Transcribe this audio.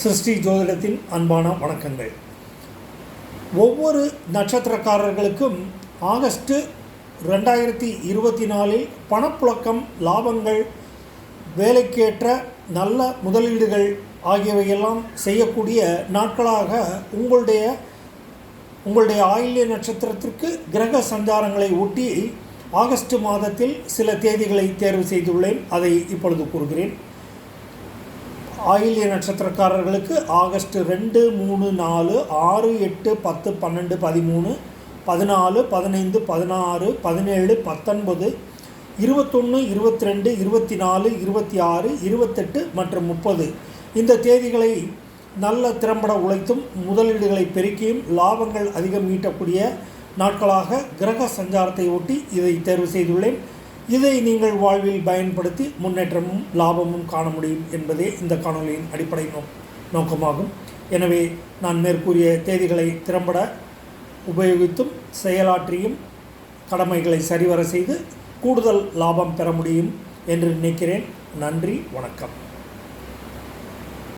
சிருஷ்டி ஜோதிடத்தின் அன்பான வணக்கங்கள். ஒவ்வொரு நட்சத்திரக்காரர்களுக்கும் ஆகஸ்ட்டு ரெண்டாயிரத்தி இருபத்தி நாலில் பணப்புழக்கம் லாபங்கள் வேலைக்கேற்ற நல்ல முதலீடுகள் ஆகியவையெல்லாம் செய்யக்கூடிய நாட்களாக உங்களுடைய உங்களுடைய ஆயில்ய நட்சத்திரத்திற்கு கிரக சஞ்சாரங்களை ஒட்டி ஆகஸ்ட் மாதத்தில் சில தேதிகளை தேர்வு செய்துள்ளேன். அதை இப்பொழுது கூறுகிறேன். ஆயில்ய நட்சத்திரக்காரர்களுக்கு ஆகஸ்ட் ரெண்டு மூணு நாலு ஆறு எட்டு பத்து பன்னெண்டு பதிமூணு பதினாலு பதினைந்து பதினாறு பதினேழு பத்தொன்பது இருபத்தொன்று இருபத்தி ரெண்டு இருபத்தி நாலு இருபத்தி ஆறு இருபத்தெட்டு மற்றும் முப்பது. இந்த தேதிகளை நல்ல திறம்பட உழைத்தும் முதலீடுகளை பெருக்கியும் லாபங்கள் அதிகம் ஈட்டக்கூடிய நாட்களாக கிரக சஞ்சாரத்தை ஒட்டி இதை தேர்வு செய்துள்ளேன். இதை நீங்கள் வாழ்வில் பயன்படுத்தி முன்னேற்றமும் லாபமும் காண முடியும் என்பதே இந்த காணொலியின் அடிப்படை நோ நோக்கமாகும். எனவே நான் மேற்கூறிய தேதிகளை திறம்பட உபயோகித்தும் செயலாற்றியும் கடமைகளை சரிவர செய்து கூடுதல் லாபம் பெற முடியும் என்று நினைக்கிறேன். நன்றி வணக்கம்.